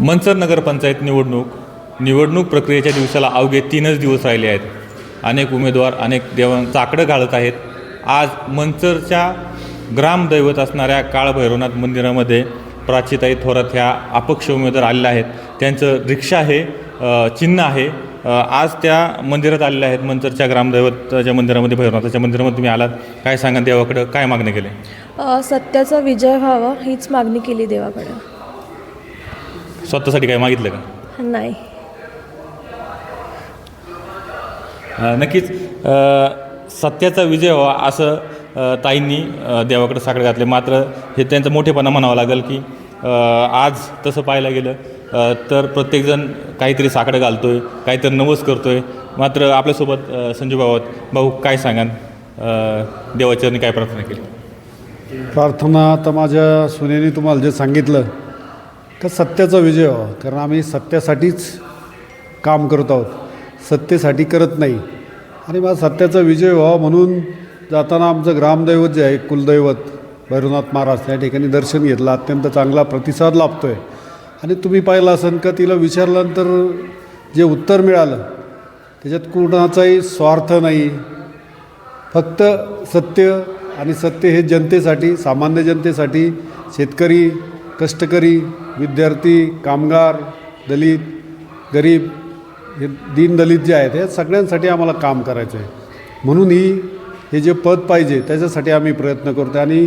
मनसर नगरपंचायत निवडणूक निवडणूक प्रक्रियेच्या दिवसाला अवघे तीनच दिवस राहिले आहेत. अनेक उमेदवार अनेक देवांचं आकडं घालत आहेत. आज मनसरच्या ग्रामदैवत असणाऱ्या काळभैरवनाथ मंदिरामध्ये प्राचीताई थोरात ह्या अपक्ष उमेदवार आलेल्या आहेत. त्यांचं रिक्षा हे चिन्ह आहे. आज त्या मंदिरात आलेल्या आहेत. मंचरच्या ग्रामदैवताच्या मंदिरामध्ये भैरवनाथाच्या मंदिरामध्ये तुम्ही आलात. काय सांगा देवाकडं? काय मागणी केली सत्याचा विजय व्हावा हीच मागणी केली देवाकडे. स्वतःसाठी काय मागितलं का? नाही. अ, नक्कीच अ, सत्याचा विजय व्हावा असं अ, ताईंनी अ, देवाकडे साकडे घातले. मात्र हे त्यांचं मोठेपणा म्हणावं लागेल की अ, आज तसं पाहायला गेलं अ, तर प्रत्येकजण काहीतरी साकडं घालतोय काहीतरी नवस करतोय. मात्र आपल्यासोबत अ, संजू भाऊ आहेत. भाऊ काय सांगाल? अ, देवाचरणी काय प्रार्थना केली? प्रार्थना आता माझ्या सुनेने तुम्हाला जे सांगितलं का सत्याचा विजय व्हावा. कारण आम्ही सत्यासाठीच काम करत आहोत. सत्तेसाठी करत नाही. आणि मग सत्याचा विजय व्हावा म्हणून जाताना आमचं ग्रामदैवत जे आहे कुलदैवत भैरवनाथ महाराज या ठिकाणी दर्शन घेतलं. अत्यंत चांगला प्रतिसाद लाभतो आहे आणि तुम्ही पाहिलं असेल का तिला विचारल्यानंतर जे उत्तर मिळालं त्याच्यात कुणाचाही स्वार्थ नाही. फक्त सत्य आणि सत्य हे जनतेसाठी सामान्य जनतेसाठी शेतकरी कष्टकरी विद्यार्थी कामगार दलित गरीब हे दीनदलित जे आहेत हे सगळ्यांसाठी आम्हाला काम करायचं आहे म्हणून ही हे जे पद पाहिजे त्याच्यासाठी आम्ही प्रयत्न करतो आणि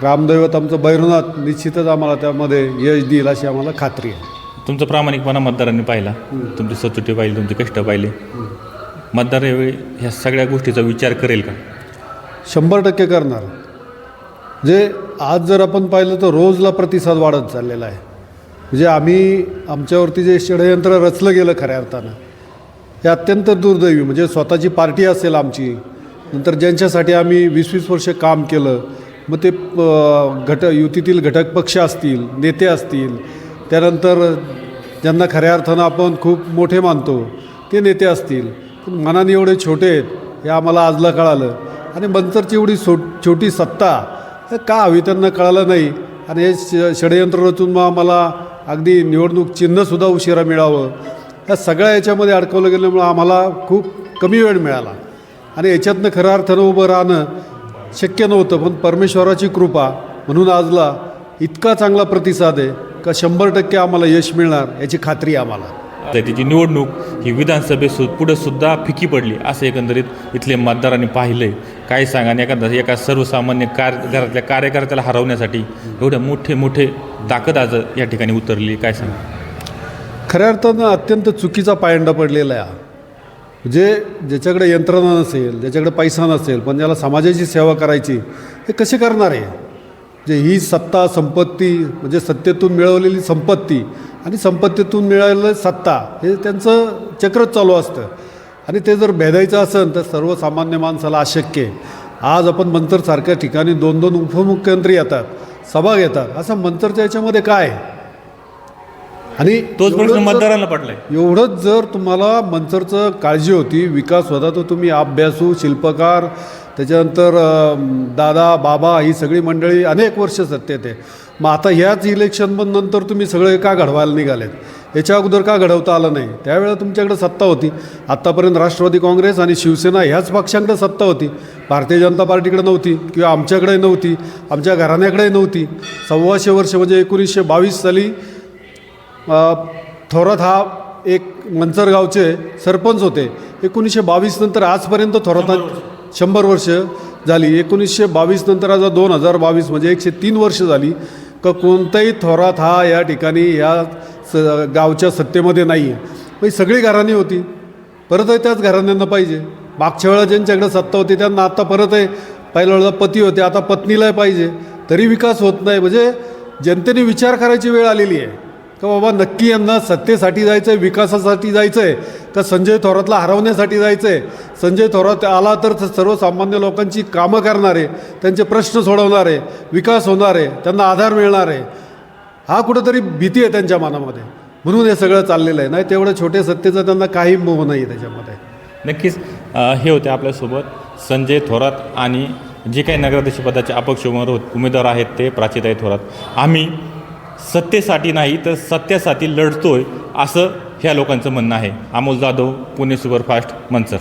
ग्रामदैवत आमचं भैरवनाथ निश्चितच आम्हाला त्यामध्ये यश देईल अशी आम्हाला खात्री आहे. तुमचा प्रामाणिकपणा मतदारांनी पाहिला. तुमची सचोटी पाहिली तुमचे कष्ट पाहिले. मतदार यावेळी ह्या सगळ्या गोष्टीचा विचार करेल का? शंभर टक्के करणार. जे आज जर आपण पाहिलं तर रोजला प्रतिसाद वाढत चाललेला आहे. म्हणजे आम्ही आमच्यावरती जे षडयंत्र रचलं गेलं खऱ्या अर्थानं हे अत्यंत दुर्दैवी म्हणजे स्वतःची पार्टी असेल आमची नंतर ज्यांच्यासाठी आम्ही वीस वीस वर्ष काम केलं मग ते घट युतीतील घटक पक्ष असतील नेते असतील त्यानंतर ज्यांना खऱ्या अर्थानं आपण खूप मोठे मानतो ते नेते असतील. पण मनाने एवढे छोटे आहेत हे आम्हाला आजला कळालं. आणि मंतरची एवढी सो छोटी सत्ता हे का हवी त्यांना कळालं नाही? आणि हे ष षडयंत्र रचून मग आम्हाला अगदी निवडणूक चिन्हसुद्धा उशिरा मिळावं. या सगळ्या याच्यामध्ये अडकवलं गेल्यामुळं आम्हाला खूप कमी वेळ मिळाला. आणि याच्यातनं खऱ्या अर्थानं उभं राहणं शक्य नव्हतं पण परमेश्वराची कृपा म्हणून आजला इतका चांगला प्रतिसाद आहे का शंभर टक्के आम्हाला यश मिळणार याची खात्री आम्हाला. त्याची तिची निवडणूक ही विधानसभेत सु पुढं सुद्धा फिकी पडली असं एकंदरीत इथले मतदारांनी पाहिलं काय सांगा आणि एखादा एका सर्वसामान्य कार घरातल्या कार्यकर्त्याला हरवण्यासाठी एवढे मोठे मोठे ताकद आज या ठिकाणी उतरली काय सांगा? खऱ्या अर्थानं अत्यंत चुकीचा पायंडा पडलेला आहे जे ज्याच्याकडे यंत्रणा नसेल ज्याच्याकडे पैसा नसेल पण ज्याला समाजाची सेवा करायची हे कसे करणार आहे? जे ही सत्ता संपत्ती म्हणजे सत्तेतून मिळवलेली संपत्ती आणि संपत्तीतून मिळालेलं सत्ता हे त्यांचं चक्रच चालू असतं. आणि ते जर भेदायचं असेल तर सर्वसामान्य माणसाला अशक्य आहे. आज आपण मंतरसारख्या ठिकाणी दोन दोन उपमुख्यमंत्री येतात सभा घेतात असं मंतरच्या याच्यामध्ये काय? आणि तोच प्रश्न मतदारांना पडलाय. एवढंच जर तुम्हाला मंचरचं काळजी होती विकास होता तर तुम्ही अभ्यासू शिल्पकार त्याच्यानंतर दादा बाबा ही सगळी मंडळी अनेक वर्ष सत्तेत आहे. मग आता ह्याच इलेक्शन पण नंतर तुम्ही सगळे का घडवायला निघालेत? याच्या अगोदर का घडवता आलं नाही? त्यावेळेला तुमच्याकडे सत्ता होती. आत्तापर्यंत राष्ट्रवादी काँग्रेस आणि शिवसेना ह्याच पक्षांकडे सत्ता होती. भारतीय जनता पार्टीकडे नव्हती किंवा आमच्याकडे नव्हती आमच्या घराण्याकडे नव्हती. सव्वाशे वर्ष म्हणजे एकोणीसशे बावीस साली थोरात हा एक मंचरगावचे सरपंच होते. एकोणीसशे बावीस नंतर आजपर्यंत थोरात शंभर वर्ष झाली. एकोणीसशे बावीस नंतर आज दोन हजार बावीस म्हणजे एकशे तीन वर्ष झाली. का कोणताही थोरात हा या ठिकाणी या स गावच्या सत्तेमध्ये नाही आहे मग सगळी घराणी होती. परतही त्याच घराण्यांना पाहिजे. मागच्या वेळा ज्यांच्याकडे सत्ता होती त्यांना आता परत आहे पहिल्या वेळेला पती होते. आता पत्नीलाही पाहिजे. तरी विकास होत नाही. म्हणजे जनतेने विचार करायची वेळ आलेली आहे. का बाबा नक्की यांना सत्तेसाठी जायचं आहे विकासासाठी जायचं आहे का संजय थोरातला हरवण्यासाठी जायचं आहे संजय थोरात आला तर सर्वसामान्य लोकांची कामं करणार आहे त्यांचे प्रश्न सोडवणार आहे विकास होणार आहे त्यांना आधार मिळणार आहे हा कुठंतरी भीती आहे त्यांच्या मनामध्ये. म्हणून हे सगळं चाललेलं आहे. नाही तेवढं छोटे सत्तेचं त्यांना काही मोह नाही आहे त्याच्यामध्ये. नक्कीच हे होते आपल्यासोबत संजय थोरात आणि जे काही नगराध्यक्षपदाचे अपक्ष होत उमेदवार आहेत ते प्राचीताई थोरात. आम्ही सत्तेसाठी नाही तर सत्यासाठी लढतोय असं ह्या लोकांचं म्हणणं आहे. अमोल जाधव पुणे सुपरफास्ट मंचर.